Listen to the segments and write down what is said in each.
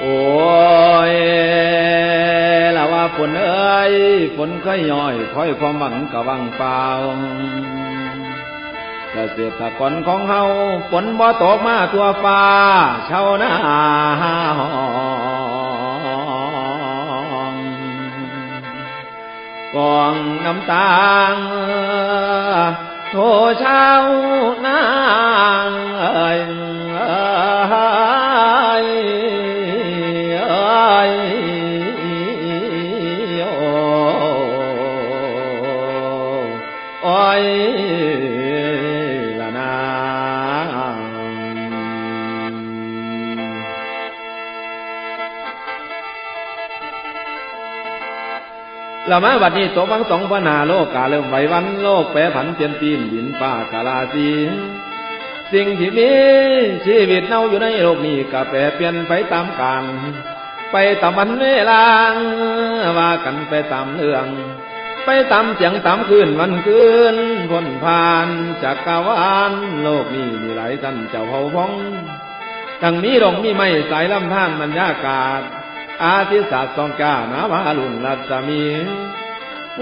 โอ้ยละว่าฝนเอ้ยฝนค่อยย่อยค่อยความหวังกะวังเปล่าเกษตรกรของเฮาฝนบ่ตกมาทั่วฟ้าชาวนาห้องกองน้ำตางโทเช้านางเอ้ย อ้ยละนาละมาบัดนี้ตกวังสองพนาโลกกาเริ่มไหววันโลกแปรผันเปลี่ยนปีนดินฟ้ากาลาสีสิ่งที่มีชีวิตเน่าอยู่ในโลกนี้ก็แปรเปลี่ยนไปตามกาลไปตามวันเวลาว่ากันไปตามเรื่อง ไปตามเสียงตามคืนวันคืนพ้นผ่านจากกวานโลกนี้มีหลายท่านเจ้าเผ่าพ้องทั้งมีดงมีไม้สายลำธารมันยากาศ อาทิศาสตร์สองก้านาวาลุงรัศมี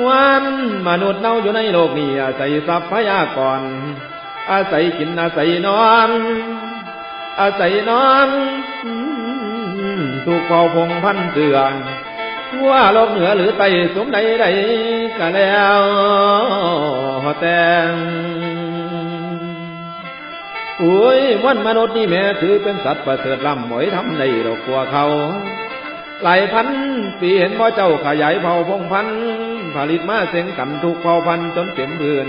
วันมนุษย์เน่าอยู่ในโลกนี้อาศัยทรัพยากร อาศัยกินอาศัยนอน อาศัยนอน ถูกเป่าพงพันเตือน ทั่วโลกเหนือหรือใต้สมใดใดก็แล้วแต่อุ้ยวันมนุษย์นี่แม่ถือเป็นสัตว์ประเสริฐล้ำหมวยทำในดอกกลัวเขา หลายพันปีเห็นพ่อเจ้าขยายเผ่าพงพันผลิตมาเสียงกันทุกเผ่าพันจนเต็มพื้น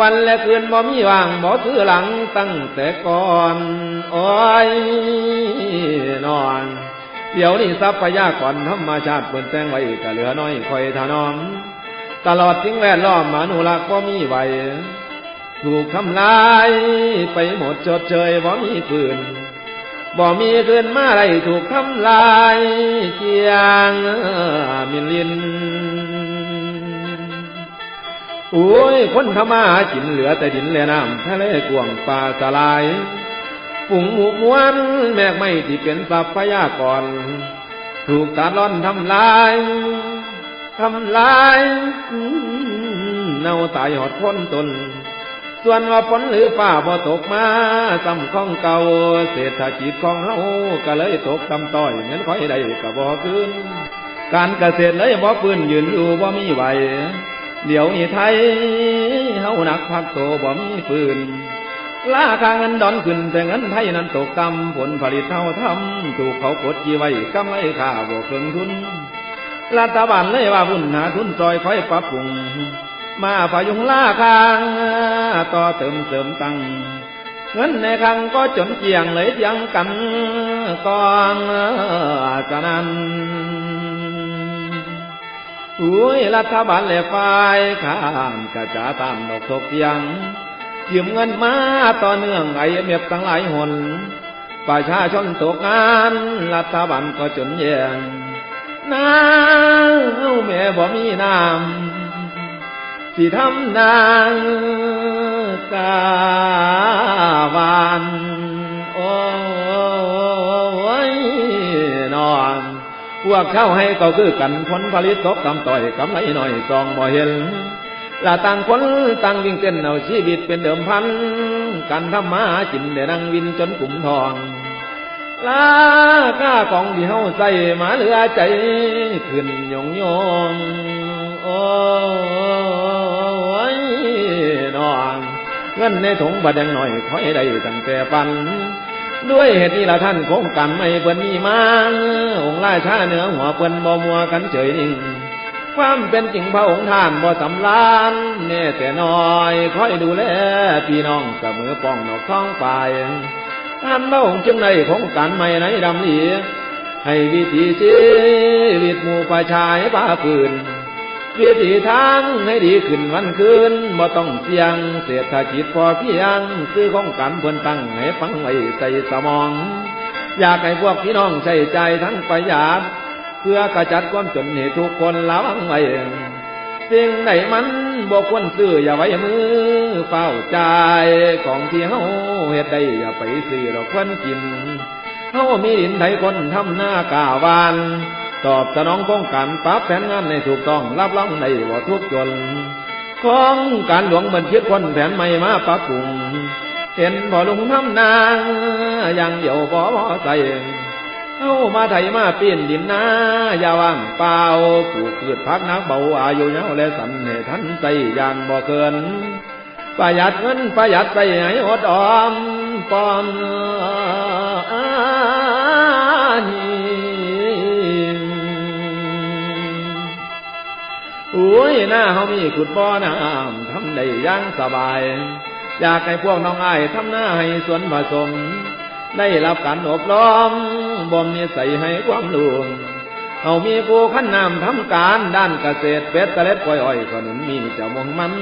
วันและคืนบ่มีว่างบ่ถือหลังตั้งแต่ก่อนอ้ยนอน เดี๋ยวนี้ทรัพยากรธรรมชาติเปิ่นแตงไว้ก็เหลือน้อยคอยถนอม ตลอดสิ่งแวดล้อมอนุรักษ์บ่มีไว้ถูกทำลายไปหมดจดเชยบ่มีปืนบ่มีคืนมาไรถูกทำลายเกียงมิลินโอ้ยคนทำมาหากินเหลือแต่ดินและน้ำทะเลกวางป่าสลาย ฝุ่งหมูมวน แมกไม่ที่เป็นทรัพยากรถูกตาล่อนทำลายทำลายเน่าตายหอดพ้นตน ส่วนว่าฝนหรือฟ้าบ่ตกมาซ้ำของเก่า เศรษฐกิจของเฮาก็เลยตกตำต้อยเงินค่อยได้ก็บ่ขึ้น การเกษตรเลยบ่ปืนยืนอยู่บ่มีไหวเดี๋ยวนี้ไทยเฮาหนักพักโตบ่มีปืน ราคาเงินดอนขึ้นแต่เงินไทยนั้นตกต่ำผลผลิตเท่าทำถูกเขากดจีไว้กำไรค่าบ่เพิ่งทุนรัฐบาลเลยว่าบุญหาทุนซอยคอยปรับปรุง มาพยุงราคางต่อเติมเสริมตังเงินในครังก็จนเจียงเลยเจียงกันกองจานั้นอุ้ยรัฐบาลและฝ่ายข้างกระจาตามดอกทกเทียง ยืมเงินมาต่อเนื่องไอเมียบตั้งหลายหนประชาชนตกงาน รัฐบาลก็จนแย่งน้าแม่บ่มีน้ำสิทำนางกาวานโอ้ยนอนพวกเข้าให้ก็คือกันผลผลิตตกตำต่อยกำไรหน่อยซองบ่เห็น ละต่างคนต่างวิ่งเต้นเอาชีวิตเป็นเดิมพัน กันทำมาหากินได้นั่งวินจนกลุ่มทองลาค่าของที่เฮาใส่มาเหลือใจ ขึ้นยงยงโอ้ยนอนเงินในถุงบัดยังหน่อยคอยได้ตั้งแต่ปัน ด้วยเหตุนี้ละท่านคงกันไม่เปิ้นมีมาองค์ราชาเหนือหัวเปิ้นบ่มัวกันเฉยนิ่ง ความเป็นจริงพระองค์ท่านบ่สำลานแน่แต่น้อยคอยดูแลพี่น้องเสมอป้องนอกท้องไปท่านพระองค์จึงได้ของการใหม่ในดำนี้ให้วิถีชีวิตหมู่ประชาให้ป่าปืนวิถีทางให้ดีขึ้นวันคืนบ่ต้องเสี่ยงเศรษฐกิจพอเพียงคือของการเพิ่นตั้งให้ฟังไว้ใส่สมอง อยากให้พวกพี่น้องใช้ใจทั้งประหยัด เพื่อกระจัดความจนให้ทุกคนระวังไว้สิ่งไหนมันบอกควรซื้ออย่าไว้มือเฝ้าใจของที่เฮาเฮ็ดได้อย่าไปซื้อดอกควรกินเฮามีดินไถคนทำหน้ากาวาน ตอบสนองโครงการปรับแผนงานในถูกต้องรับรองในบ่ทุกจนของการหลวงบันคิดคนแผนใหม่มาปรับปรุงเห็นบ่ลุงทำนางอย่างเดียวบ่บ่ใส่ เอามาไถมาปีนดินนาอย่าว่างเปล่าปลูกพืชพักนักเบาอายุเยาและสันให้ทันใจอย่างบ่เกิน ประหยัดเงินประหยัดใจให้อดออมปอมโอ้ยหน้าเฮามีขุดบ่อน้ำทำได้อย่างสบาย อยากให้พวกน้องอ้ายทำหน้าให้สวนผสม ได้รับการอบรม บ่มนิสัยให้ความรู้เอามีผู้ขั้นนำทำการด้านเกษตรเป็ดตะเล็ดปล่อยอ้อยขนุนมีเจ้ามองมัน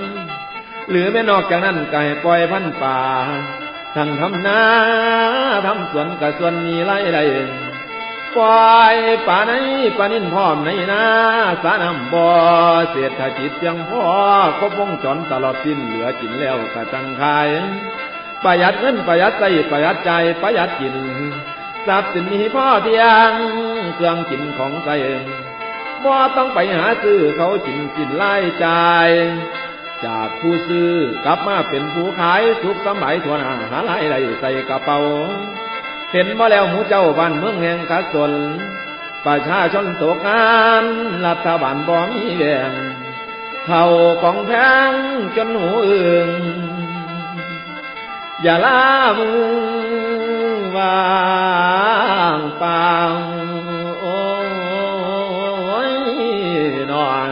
หรือไม่นอกจากนั้นก็ให้ปล่อยพันป่าทั้งทำนาทำสวนกับสวนมีไรไรปล่อยป่าในป่านินพร้อมในนาสาน้ำบ่อเศรษฐกิจยังพอครบวงจรตลอดสิ้นเหลือกินแล้วก็จังขายประหยัดเงินประหยัดใจประหยัดใจประหยัดกิน ทรัพย์สินมีพ่อเพียง เครื่องกินของใจบ่ต้องไปหาซื้อเขากินกินไล่ใจาย จากผู้ซื้อกลับมาเป็นผู้ขายทุกสมัยทั่วนาหาไรไรใส่กระเป๋า เห็นมาแล้วหมูเจ้าบ้านเมืองแห่งขัดสนประชาชนตกงานรัฐบาลบ่มีแบ่งเท่าของแพงจนหูอึงอย่าลามือ วางเปล่าโอ้ยนอน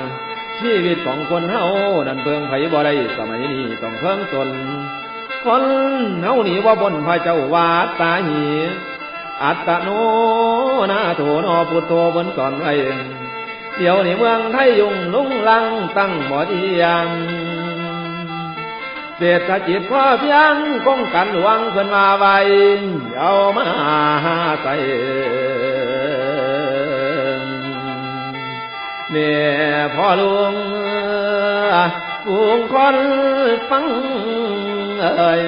ชีวิตของคนเฮานั่นเพิ่งไผบ่ได้สมัยนี้ต้องเพิ่งตน คนเฮานี่ว่าบนพระเจ้าวาตาหีอัตโนนาโถนอพุทโธบนสอนไว้เดี๋ยวนี้เมืองไทยยุ่งลุงลังตั้งหมอดียัง เศรษฐกิจพ่อเพียงคงกันหลวงเพิ่นมาไว้เอามาใส่เนี่ยพ่อลุงฝูงคนฟังเอ่ย